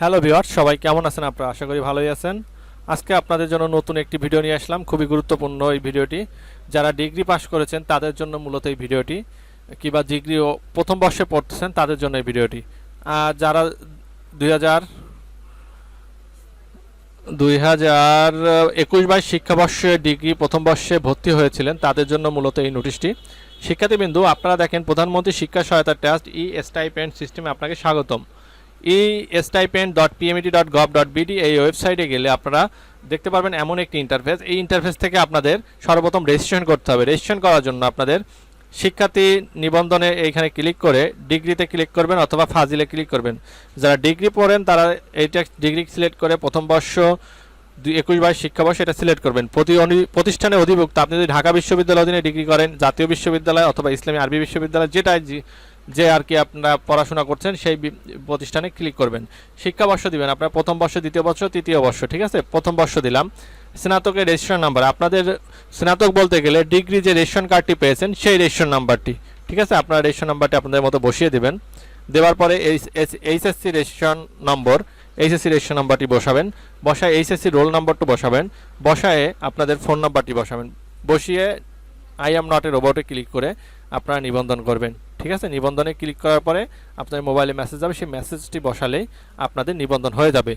Hello viewers সবাই কেমন আছেন আপনারা? আশা করি ভালোই আছেন। আজকে আপনাদের জন্য নতুন একটি ভিডিও নিয়ে আসলাম, খুবই গুরুত্বপূর্ণ এই ভিডিওটি। যারা ডিগ্রি পাস করেছেন, তাদের জন্য মূলত এই ভিডিওটি, কিংবা ডিগ্রি প্রথম বর্ষে পড়তেছেন, তাদের জন্য এই ভিডিওটি। আর যারা দুই হাজার দুই হাজার একুশ বাইশ শিক্ষাবর্ষে ডিগ্রি প্রথম বর্ষে ভর্তি হয়েছিলেন, তাদের জন্য মূলত এই নোটিশটি। শিক্ষার্থীবৃন্দু, আপনারা দেখেন, প্রধানমন্ত্রী শিক্ষা সহায়তা ট্রাস্ট ই স্টাইপেন্ড সিস্টেমে আপনাকে স্বাগতম। E dot PMET dot gov dot BD এই ওয়েবসাইটে গেলে আপনারা দেখতে পারবেন এমন একটি ইন্টারফেস এই ইন্টারফেস থেকে আপনাদের সর্বপ্রথম রেজিস্ট্রেশন করতে হবে। রেজিস্ট্রেশন করার জন্য আপনাদের শিক্ষার্থী নিবন্ধনে এইখানে ক্লিক করে ডিগ্রিতে ক্লিক করবেন অথবা ফাজিলে ক্লিক করবেন। যারা ডিগ্রি পড়েন, তারা এইটা ডিগ্রি সিলেক্ট করে প্রথম বর্ষ, দুই একুশ বাইশ শিক্ষাবর্ষ এটা সিলেক্ট করবেন। প্রতি প্রতিষ্ঠানে অধিভুক্ত। আপনি যদি ঢাকা বিশ্ববিদ্যালয় অধীনে ডিগ্রি করেন, জাতীয় বিশ্ববিদ্যালয় অথবা ইসলামী আরবি বিশ্ববিদ্যালয়, যেটাই যে- আর কি আপনারা পড়াশোনা করছেন, সেই প্রতিষ্ঠানে ক্লিক করবেন। শিক্ষাবর্ষ দিবেন আপনার, প্রথম বর্ষ, দ্বিতীয় বর্ষ, তৃতীয় বর্ষ, ঠিক আছে? প্রথম বর্ষ দিলাম। স্নাতকের রেজিস্ট্রেশন নাম্বার আপনাদের স্নাতক বলতে গেলে ডিগ্রি যে রেজিস্ট্রেশন কার্ডটি পেয়েছেন, সেই রেজিস্ট্রেশন নাম্বারটি ঠিক আছে? আপনার রেজিস্ট্রেশন নাম্বারটি আপনাদের মতো বসিয়ে দিবেন। দেওয়ার পরে HSC registration number HSC registration নাম্বারটি বসাবেন। বসায় এইচএসসি রোল নাম্বারটি বসাবেন। বসায়ে আপনাদের ফোন নাম্বারটি বসাবেন। বসিয়ে আই এম নট এ রোবটে ক্লিক করে আপনারা নিবন্ধন করবেন। ঠিক আছে? নিবন্ধনে ক্লিক করার পরে আপনার মোবাইলে মেসেজ যাবে। সেই মেসেজটি বসালেই আপনাদের নিবন্ধন হয়ে যাবে।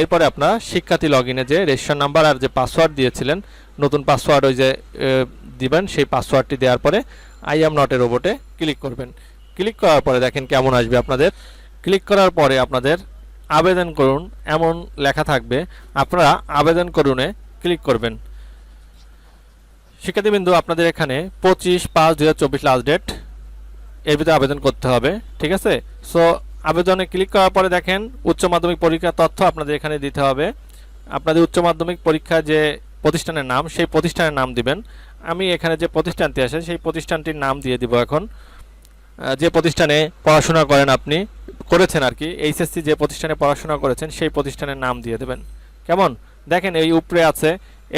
এরপরে আপনারা শিক্ষার্থী লগ ইনে যে রেজিস্ট্রেশন নাম্বার আর যে পাসওয়ার্ড দিয়েছিলেন, নতুন পাসওয়ার্ড ওই যে দিবেন, সেই পাসওয়ার্ডটি দেওয়ার পরে আই এম নট এ রোবটে ক্লিক করবেন। ক্লিক করার পরে দেখেন কেমন আসবে আপনাদের। ক্লিক করার পরে আপনাদের আবেদন করুন। এমন লেখা থাকবে, আপনারা আবেদন করুনে ক্লিক করবেন। শিক্ষার্থীবৃন্দু, আপনাদের এখানে পঁচিশ পাঁচ দু হাজার চব্বিশ লাস্ট ডেট এর ভিতরে আবেদন করতে হবে, ঠিক আছে? সো আবেদনে ক্লিক করার পরে দেখেন উচ্চ মাধ্যমিক পরীক্ষার তথ্য আপনাদের এখানে দিতে হবে। আপনাদের উচ্চ মাধ্যমিক পরীক্ষা যে প্রতিষ্ঠানের নাম, সেই প্রতিষ্ঠানের নাম দিবেন। আমি এখানে যে প্রতিষ্ঠানটি আছে, সেই প্রতিষ্ঠানটির নাম দিয়ে দিব এখন। যে প্রতিষ্ঠানে পড়াশোনা করেন আপনি, করেছেন আর কি এইচএসসি যে প্রতিষ্ঠানে পড়াশোনা করেছেন, সেই প্রতিষ্ঠানের নাম দিয়ে দেবেন। কেমন? দেখেন এই উপরে আছে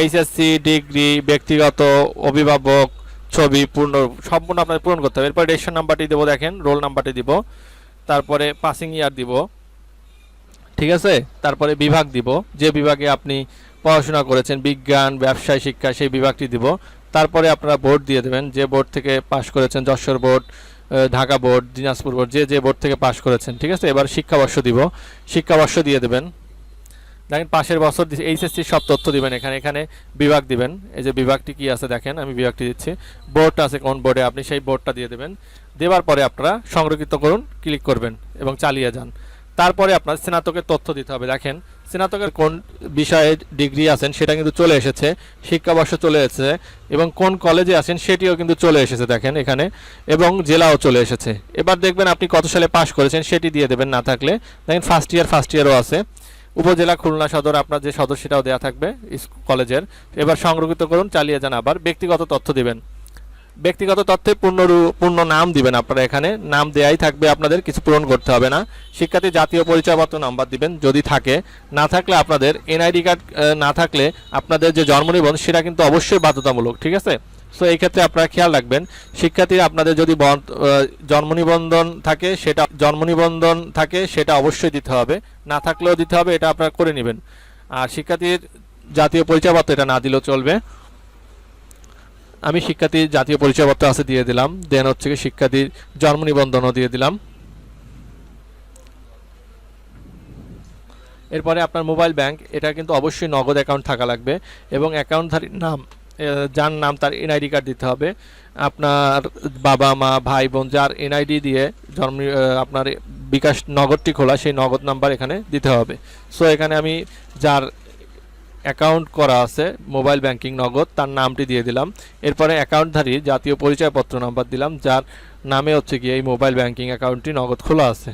এইচএসসি ডিগ্রি ব্যক্তিগত, অভিভাবক ছবি পূর্ণ, সম্পূর্ণ আপনাদের পূরণ করতে হবে। এরপর রেজিস্ট্রেশন নাম্বারটি দেবো, দেখেন, রোল নাম্বারটি দিব। তারপরে পাসিং ইয়ার দিব। ঠিক আছে? তারপরে বিভাগ দিব। যে বিভাগে আপনি পড়াশোনা করেছেন, বিজ্ঞান, ব্যবসায়, শিক্ষা, সেই বিভাগটি দিব। তারপরে আপনারা বোর্ড দিয়ে দেবেন। যে বোর্ড থেকে পাশ করেছেন, Jessore board Dhaka board, Dinajpur board, যে যে বোর্ড থেকে পাশ করেছেন, ঠিক আছে? এবার শিক্ষাবর্ষ দিব। শিক্ষাবর্ষ দিয়ে দেবেন। দেখেন, পাশের বছর এইচএসসি সব তথ্য দিবেন এখানে। এখানে বিভাগ দিবেন। এই যে বিভাগটি কি আছে দেখেন, আমি বিভাগটি দিচ্ছি। বোর্ডটা আছে কোন বোর্ডে আপনি সেই বোর্ডটা দিয়ে দেবেন। দেওয়ার পরে আপনারা সংরক্ষিত করুন ক্লিক করবেন এবং চালিয়ে যান। তারপরে আপনার স্নাতকের তথ্য দিতে হবে। দেখেন, স্নাতকের কোন বিষয়ে ডিগ্রি আছেন সেটা কিন্তু চলে এসেছে, শিক্ষাবর্ষ চলে এসেছে এবং কোন কলেজে আছেন সেটিও কিন্তু চলে এসেছে দেখেন এখানে এবং জেলাও চলে এসেছে। এবার দেখবেন আপনি কত সালে পাশ করেছেন, সেটি দিয়ে দেবেন না থাকলে। দেখেন ফার্স্ট ইয়ার ফার্স্ট ইয়ারও আছে। উপজেলা খুলনা সদর আপনার যে সদর সেটাও দেওয়া থাকবে কলেজের। এবার সংরক্ষিত করুন, চালিয়ে যান আবার। ব্যক্তিগত তথ্য দিবেন। ব্যক্তিগত তথ্যে পূর্ণ পূর্ণ নাম দিবেন আপনারা এখানে। নাম দেয়াই থাকবে আপনাদের, কিছু পূরণ করতে হবে না। শিক্ষার্থী জাতীয় পরিচয়পত্র নাম্বার দিবেন, যদি থাকে। না থাকলে আপনাদের এনআইডি কার্ড না থাকলে আপনাদের যে জন্ম নিবন্ধন সেটা কিন্তু অবশ্যই বাধ্যতামূলক, ঠিক আছে? সো এই ক্ষেত্রে আপনারা খেয়াল রাখবেন, শিক্ষার্থীরা আপনাদের যদি জন্ম নিবন্ধন থাকে, সেটা জন্ম নিবন্ধন থাকে, সেটা অবশ্যই দিতে হবে। না থাকলেও দিতে হবে, এটা আপনারা করে নেবেন। আর শিক্ষার্থীর জাতীয় পরিচয়পত্র, এটা না দিলেও চলবে। আমি শিক্ষার্থীর জাতীয় পরিচয়পত্র আছে দিয়ে দিলাম। দেন হচ্ছে শিক্ষার্থীর জন্ম নিবন্ধনও দিয়ে দিলাম। এরপরে আপনার মোবাইল ব্যাংক, এটা কিন্তু অবশ্যই নগদ অ্যাকাউন্ট থাকা লাগবে এবং অ্যাকাউন্টধারীর নাম যার নাম তার এনআইডি কার্ড দিতে হবে। আপনার বাবা, মা, ভাই, বোন যার এনআইডি দিয়ে জন্ম আপনার বিকাশ নগদটি খোলা, সেই নগদ নাম্বার এখানে দিতে হবে। সো, এখানে আমি যার অ্যাকাউন্ট করা আছে, মোবাইল ব্যাংকিং নগদ, তার নামটি দিয়ে দিলাম। এরপরে অ্যাকাউন্টধারী জাতীয় পরিচয়পত্র নাম্বার দিলাম, যার নামে হচ্ছে গিয়ে এই মোবাইল ব্যাংকিং অ্যাকাউন্টটি নগদ খোলা আছে।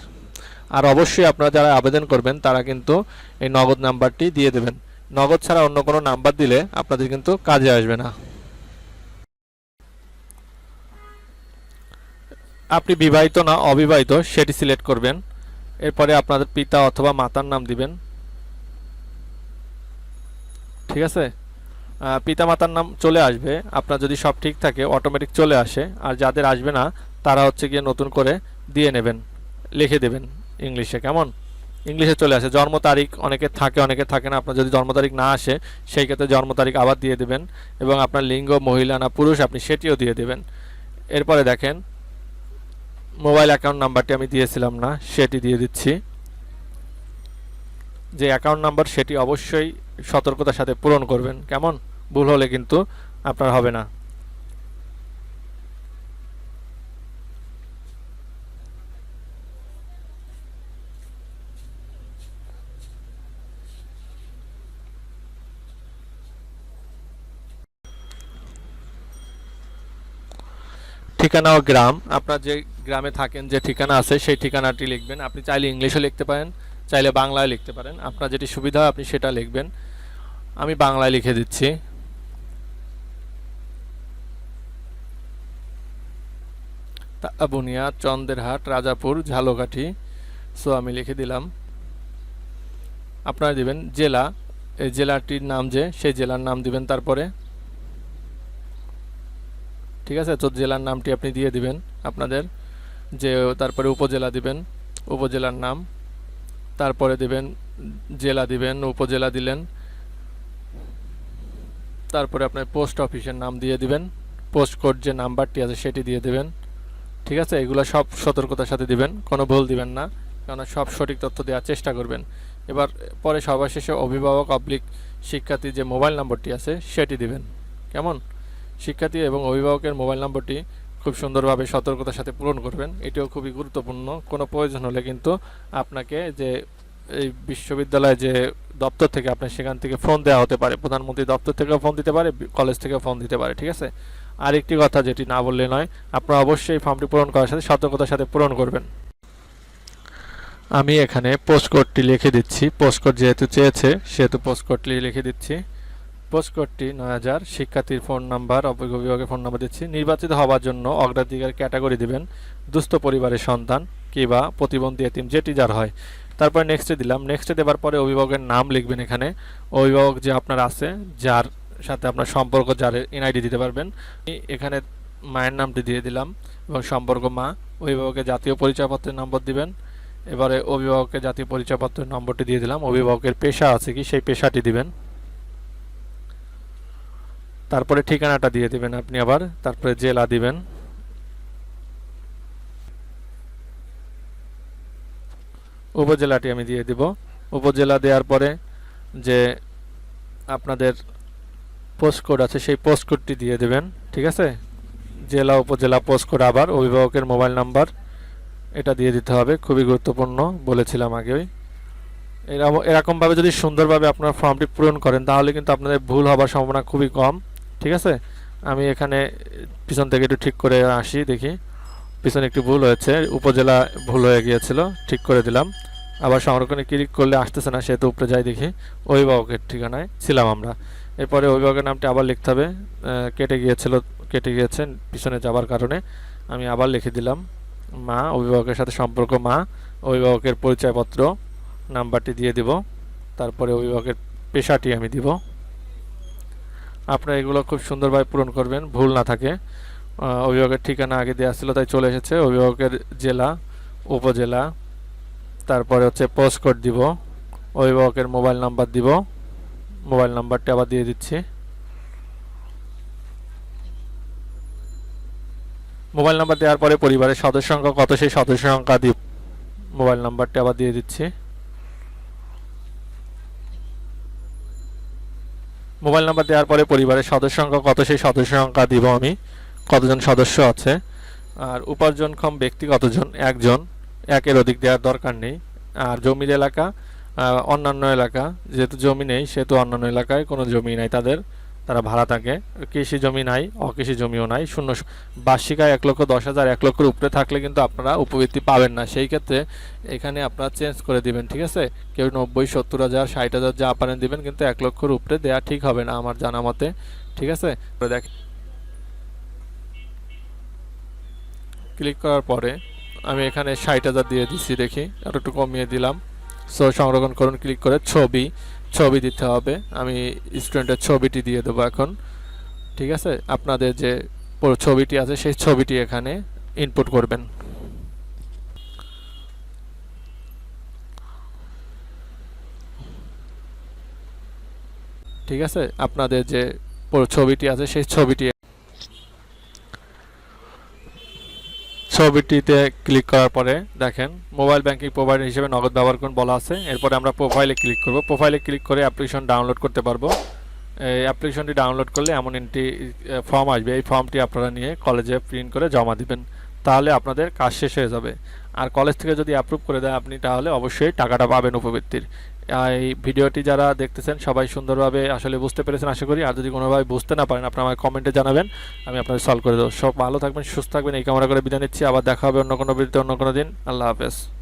আর অবশ্যই আপনারা যারা আবেদন করবেন, তারা কিন্তু এই নগদ নাম্বারটি দিয়ে দেবেন। নগদ ছাড়া অন্য কোনো নাম্বার দিলে আপনাদের কিন্তু কাজে আসবে না। আপনি বিবাহিত না অবিবাহিত সেটি সিলেক্ট করবেন। এরপরে আপনাদের পিতা অথবা মাতার নাম দিবেন। ঠিক আছে? আহ, পিতামাতার নাম চলে আসবে। আপনার যদি সব ঠিক থাকে অটোমেটিক চলে আসে। আর যাদের আসবে না তারা হচ্ছে গিয়ে নতুন করে দিয়ে নেবেন। লিখে দেবেন ইংলিশে কেমন? ইংলিশে চলে আসে। জন্ম তারিখ অনেকে থাকে অনেকে থাকে না। আপনার যদি জন্ম তারিখ না আসে, সেই ক্ষেত্রে জন্ম তারিখ আবার দিয়ে দেবেন এবং আপনার লিঙ্গ মহিলা না পুরুষ আপনি সেটিও দিয়ে দেবেন। এরপরে দেখেন, মোবাইল অ্যাকাউন্ট নাম্বারটি আমি দিয়েছিলাম না, সেটি দিয়ে দিচ্ছি। যে অ্যাকাউন্ট নাম্বার, সেটি অবশ্যই সতর্কতার সাথে পূরণ করবেন। কেমন? ভুল হলে কিন্তু আপনার হবে না। ঠিকানা ও গ্রাম। আপনার যে গ্রামে থাকেন, যে ঠিকানা আছে, সেই ঠিকানাটি লিখবেন। আপনি চাইলে ইংলিশে লিখতে পারেন, চাইলে বাংলায় লিখতে পারেন। আপনার যেটি সুবিধা হয়, আপনি সেটা লিখবেন। আমি বাংলায় লিখে দিচ্ছি। বুনিয়া চন্দেরহাট, রাজাপুর, ঝালকাঠি। সো আমি লিখে দিলাম। আপনারা দিবেন জেলা। এই জেলাটির নাম যে, সেই জেলার নাম দিবেন তারপরে। ঠিক আছে? তো জেলার নামটি আপনি দিয়ে দিবেন আপনাদের। যে তারপরে উপজেলা দিবেন, উপজেলার নাম। তারপরে দিবেন, জেলা দিবেন, উপজেলা দিলেন। তারপরে আপনার পোস্ট অফিসের নাম দিয়ে দিবেন। পোস্ট কোড যে নাম্বারটি আছে সেটি দিয়ে দেবেন। ঠিক আছে? এগুলো সব সতর্কতার সাথে দিবেন, কোনো ভুল দিবেন না। কেননা সব সঠিক তথ্য দেওয়ার চেষ্টা করবেন। এবার পরে সবার শেষে অভিভাবক অবলিক শিক্ষার্থী যে মোবাইল নম্বরটি আছে সেটি দিবেন। কেমন? শিক্ষার্থী এবং অভিভাবকের মোবাইল নম্বরটি খুব সুন্দরভাবে সতর্কতার সাথে পূরণ করবেন। এটিও খুবই গুরুত্বপূর্ণ। কোনো প্রয়োজন হলে কিন্তু আপনাকে যে এই বিশ্ববিদ্যালয়ে যে দপ্তর থেকে আপনার সেখান থেকে ফোন দেওয়া হতে পারে, প্রধানমন্ত্রী দপ্তর থেকেও ফোন দিতে পারে, কলেজ থেকেও ফোন দিতে পারে, ঠিক আছে? আরেকটি কথা যেটি না বললে নয়, আপনারা অবশ্যই ফর্মটি পূরণ করার সাথে সতর্কতার সাথে পূরণ করবেন। আমি এখানে পোস্ট কোডটি লিখে দিচ্ছি। পোস্ট কোড যেহেতু চেয়েছে, সেহেতু পোস্ট কোডটি লিখে দিচ্ছি। পোস্ট কোডটি নয় হাজার, শিক্ষার্থীর ফোন নাম্বার, অভিভাবকের ফোন নাম্বার দিচ্ছি। নির্বাচিত হওয়ার জন্য অগ্রাধিকার ক্যাটাগরি দিবেন দুস্থ পরিবারের সন্তান কিংবা প্রতিবন্ধী এতিম, যেটি যার হয়। তারপর নেক্সটে দিলাম। নেক্সটে দেওয়ার পরে অভিভাবকের নাম লিখবেন এখানে। অভিভাবক যে আপনার আছে, যার সাথে আপনার সম্পর্ক, যার এনআইডি দিতে পারবেন। এখানে মায়ের নামটি দিয়ে দিলাম এবং সম্পর্ক মা। অভিভাবকের জাতীয় পরিচয়পত্রের নম্বর দিবেন। এবারে অভিভাবকের জাতীয় পরিচয়পত্রের নম্বরটি দিয়ে দিলাম। অভিভাবকের পেশা আছে কি? সেই পেশাটি দিবেন। তারপরে ঠিকানাটা দিয়ে দিবেন আপনি আবার, তারপরে জেলা দিবেন। উপজেলাটি আমি দিয়ে দিব। উপজেলা দেওয়ার পরে যে আপনাদের পোস্ট কোড আছে, সেই পোস্ট কোডটি দিয়ে দেবেন, ঠিক আছে? জেলা, উপজেলা পোস্ট কোড আবার, অভিভাবকের মোবাইল নাম্বার, এটা দিয়ে দিতে হবে, খুবই গুরুত্বপূর্ণ বলেছিলাম আগেই। এরকম এরকমভাবে যদি সুন্দরভাবে আপনার ফর্মটি পূরণ করেন, তাহলে কিন্তু আপনাদের ভুল হবার সম্ভাবনা খুবই কম। ঠিক আছে? আমি এখানে পিছন থেকে একটু ঠিক করে আসি, দেখি। পিছনে একটু ভুল হয়েছে, উপজেলা ভুল হয়ে গিয়েছিল, ঠিক করে দিলাম। আবার সংরক্ষণে ক্লিক করলে আসতেছে না, সেহেতু উপরে যাই দেখি। অভিভাবকের ঠিকানায় ছিলাম আমরা। এরপরে অভিভাবকের নামটি আবার লিখতে হবে। কেটে গিয়েছিল, কেটে গিয়েছে, পিছনে যাবার কারণে। আমি আবার লিখে দিলাম, মা, অভিভাবকের সাথে সম্পর্ক মা, অভিভাবকের পরিচয়পত্র, নাম্বারটি দিয়ে দিব। তারপরে অভিভাবকের পেশাটি আমি দিব। আপনারা এগুলো খুব সুন্দরভাবে পূরণ করবেন, ভুল না থাকে। অভিভাবকের ঠিকানা আগে দেওয়া ছিল, তাই চলে এসেছে। অভিভাবকের জেলা, উপজেলা, তারপরে হচ্ছে পোস্ট কোড দিব, অভিভাবকের মোবাইল নাম্বার দিব মোবাইল নাম্বারটি আবার দিয়ে দিচ্ছি। মোবাইল নাম্বার দেওয়ার পরে পরিবারের সদস্য সংখ্যা কত, সেই সদস্য সংখ্যা দিব মোবাইল নাম্বারটি আবার দিয়ে দিচ্ছি। মোবাইল নাম্বার দেওয়ার পরে পরিবারের সদস্য সংখ্যা কত, সেই সদস্য সংখ্যা দিব আমি। কতজন সদস্য আছে? আর উপার্জনক্ষম ব্যক্তি কতজন? একজন। একের অধিক দেওয়ার দরকার নেই। আর জমির এলাকা অন্যান্য এলাকা, যেহেতু জমি নেই, সেহেতু অন্যান্য এলাকায় কোনো জমি নাই তাদের। তারা ভাড়া থাকে। কৃষি জমি নাই, অকৃষি জমিও নাই। শূন্য বার্ষিকায় এক লক্ষ, দশ হাজার এক লক্ষের উপরে থাকলে কিন্তু আপনারা উপবৃত্তি পাবেন না। সেই ক্ষেত্রে এখানে আপনারা চেঞ্জ করে দিবেন, ঠিক আছে? কেউ নব্বই, সত্তর হাজার, ষাট হাজার যা পারেন দিবেন, কিন্তু এক লক্ষের উপরে দেওয়া ঠিক হবে না আমার জানা মতে, ঠিক আছে? দেখ ক্লিক করার পরে আমি এখানে ষাট হাজার দিয়ে দিচ্ছি দেখি। আর একটু কমিয়ে দিলাম। সো সংরক্ষণ করুন, ক্লিক করে ছবি। ছবি দিতে হবে। আমি স্টুডেন্টের ছবিটি দিয়ে দেবো এখন। ঠিক আছে? আপনাদের যে ছবিটি আছে, সেই ছবিটি এখানে ইনপুট করবেন। ঠিক আছে? আপনাদের যে ছবিটি আছে, সেই ছবিটি ছবিটিতে ক্লিক করার পরে দেখেন মোবাইল ব্যাংকিং প্রোভাইডার হিসেবে নগদ ব্যবহার করুন বলা আছে। এরপরে আমরা প্রোফাইলে ক্লিক করব। প্রোফাইলে ক্লিক করে অ্যাপ্লিকেশন ডাউনলোড করতে পারব। এই অ্যাপ্লিকেশনটি ডাউনলোড করলে এমন একটি ফর্ম আসবে। এই ফর্মটি আপনারা নিয়ে কলেজে প্রিন্ট করে জমা দিবেন। তাহলে আপনাদের কাজ শেষ হয়ে যাবে। আর কলেজ থেকে যদি অ্যাপ্রুভ করে দেয় আপনি, তাহলে অবশ্যই টাকাটা পাবেন উপবৃত্তির। এই ভিডিওটি যারা দেখতেছেন, সবাই সুন্দরভাবে আসলে বুঝতে পেরেছেন আশা করি। আর যদি কোনোভাবে বুঝতে না পারেন, আপনারা আমার কমেন্টে জানাবেন, আমি আপনাদের সলভ করে দেবো। সব ভালো থাকবেন, সুস্থ থাকবেন, এই কামনা করে বিদায় নিচ্ছি। আবার দেখা হবে অন্য কোনো ভিডিওতে, অন্য কোনো দিন। আল্লাহ হাফেজ।